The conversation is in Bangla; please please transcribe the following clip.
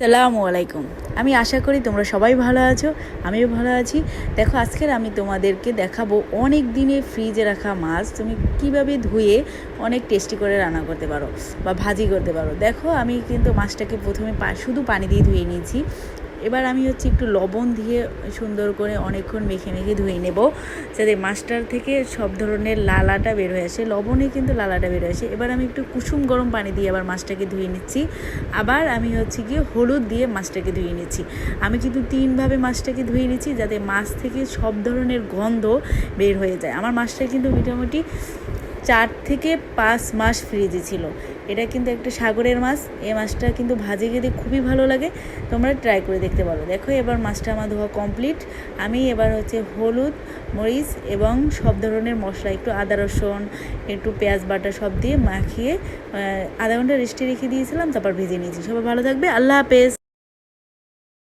সালামু আলাইকুম। আমি আশা করি তোমরা সবাই ভালো আছো, আমিও ভালো আছি। দেখো, আজকের আমি তোমাদেরকে দেখাবো অনেক দিনে ফ্রিজে রাখা মাছ। তুমি কীভাবে ধুয়ে অনেক টেস্টি করে রান্না করতে পারো বা ভাজি করতে পারো। দেখো, আমি কিন্তু মাছটাকে প্রথমে শুধু পানি দিয়ে ধুয়ে নিয়েছি। এবার আমি হচ্ছে একটু লবণ দিয়ে সুন্দর করে অনেকক্ষণ মেখে মেখে ধুয়ে নেব, যাতে মাছটার থেকে সব ধরনের লালাটা বের হয়ে আসে। লবণে কিন্তু লালাটা বের হয়ে আসে। এবার আমি একটু কুসুম গরম পানি দিয়ে আবার মাছটাকে ধুয়ে নিচ্ছি। আবার আমি হচ্ছে গিয়ে হলুদ দিয়ে মাছটাকে ধুয়ে নিচ্ছি। আমি কিন্তু তিনভাবে মাছটাকে ধুয়ে নিচ্ছি, যাতে মাছ থেকে সব ধরনের গন্ধ বের হয়ে যায়। আমার মাছটা কিন্তু মোটামুটি চার থেকে পাঁচ মাস ফ্রিজে ছিল। এটা কিন্তু একটা সাগরের মাছ, এই মাছটা কিন্তু ভাজে খেতে খুবই ভালো লাগে। তোমরা ট্রাই করে দেখতে পারো। দেখো, এবার মাছটা আমার ধোয়া কমপ্লিট আমি এবার হচ্ছে হলুদ, মরিচ এবং সব ধরনের মশলা, একটু আদা রসুন, একটু পেঁয়াজ বাটা সব দিয়ে মাখিয়ে আধা ঘণ্টা রেস্টে রেখে দিয়েছিলাম, তারপর ভেজে নিয়েছি। সবাই ভালো থাকবে। আল্লাহ হাফেজ।